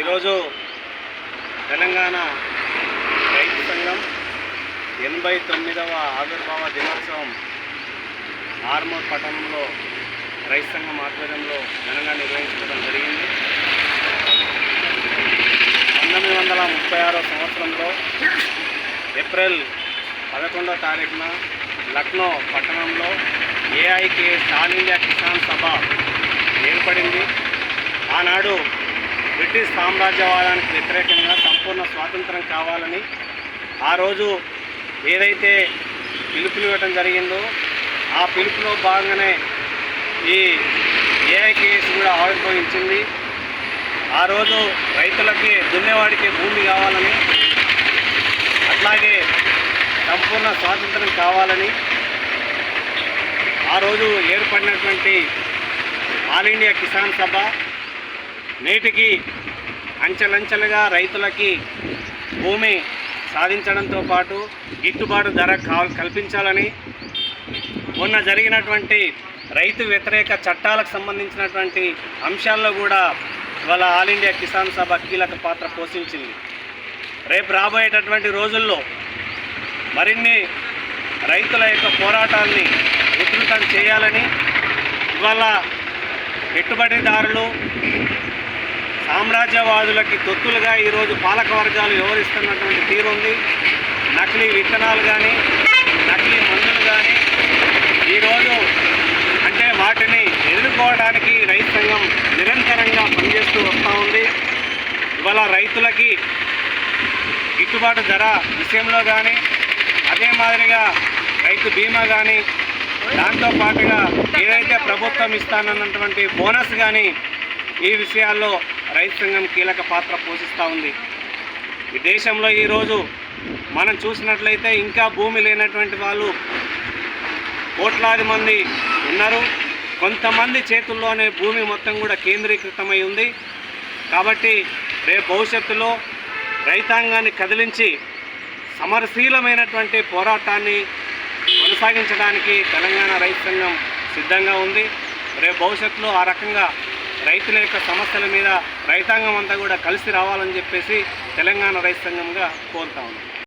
ఈరోజు తెలంగాణ రైతు సంఘం ఎనభై తొమ్మిదవ ఆవిర్భావ దినోత్సవం ఆర్మూర్ పట్టణంలో రైతు సంఘం ఆధ్వర్యంలో ఘనంగా నిర్వహించడం జరిగింది. పంతొమ్మిది వందల ముప్పై ఆరో సంవత్సరంలో ఏప్రిల్ పదకొండవ తారీఖున లక్నో పట్టణంలో ఏఐకే ఆల్ ఇండియా కిసాన్ సభ ఏర్పడింది. ఆనాడు బ్రిటిష్ సామ్రాజ్యవాదానికి వ్యతిరేకంగా సంపూర్ణ స్వాతంత్రం కావాలని ఆ రోజు ఏదైతే పిలుపులు ఇవ్వటం జరిగిందో ఆ పిలుపులో భాగంగానే ఈ ఏఐకేఎస్ కూడా ఆవిర్భవించింది. ఆ రోజు రైతులకి దున్నేవాడికి భూమి కావాలని అట్లాగే సంపూర్ణ స్వాతంత్రం కావాలని ఆ రోజు ఏర్పడినటువంటి ఆల్ ఇండియా కిసాన్ సభ నేటికి అంచెలంచెలుగా రైతులకి భూమి సాధించడంతో పాటు గిట్టుబాటు ధర కల్పించాలని మొన్న జరిగినటువంటి రైతు వ్యతిరేక చట్టాలకు సంబంధించినటువంటి అంశాల్లో కూడా ఇవాళ ఆల్ ఇండియా కిసాన్ సభ కీలక పాత్ర పోషించింది. రేపు రాబోయేటటువంటి రోజుల్లో మరిన్ని రైతుల యొక్క పోరాటాన్ని ఉధృతం చేయాలని ఇవాళ పెట్టుబడిదారులు సామ్రాజ్యవాదులకి తొత్తులుగా ఈరోజు పాలక వర్గాలు వివరిస్తున్నటువంటి తీరు ఉంది. నకిలీ విత్తనాలు కానీ నకిలీ మందులు కానీ ఈరోజు అంటే వాటిని ఎదుర్కోవడానికి రైతు సంఘం నిరంతరంగా పనిచేస్తూ వస్తూ ఉంది. ఇవాళ రైతులకి గిట్టుబాటు ధర విషయంలో కానీ అదే మాదిరిగా రైతు బీమా కానీ దాంతో పాటుగా ఏదైతే ప్రభుత్వం ఇస్తానన్నటువంటి బోనస్ కానీ ఈ విషయాల్లో రైతు సంఘం కీలక పాత్ర పోషిస్తూ ఉంది. ఈ దేశంలో ఈరోజు మనం చూసినట్లయితే ఇంకా భూమి లేనటువంటి వాళ్ళు కోట్లాది మంది ఉన్నారు. కొంతమంది చేతుల్లోనే భూమి మొత్తం కూడా కేంద్రీకృతమై ఉంది. కాబట్టి రేపు భవిష్యత్తులో రైతాంగాన్ని కదిలించి సమరశీలమైనటువంటి పోరాటాన్ని కొనసాగించడానికి తెలంగాణ రైతు సంఘం సిద్ధంగా ఉంది. రేపు భవిష్యత్తులో ఆ రకంగా రైతుల యొక్క సమస్యల మీద రైతాంగం అంతా కూడా కలిసి రావాలని చెప్పేసి తెలంగాణ రైతు సంఘంగా కోరుతా ఉన్నాం.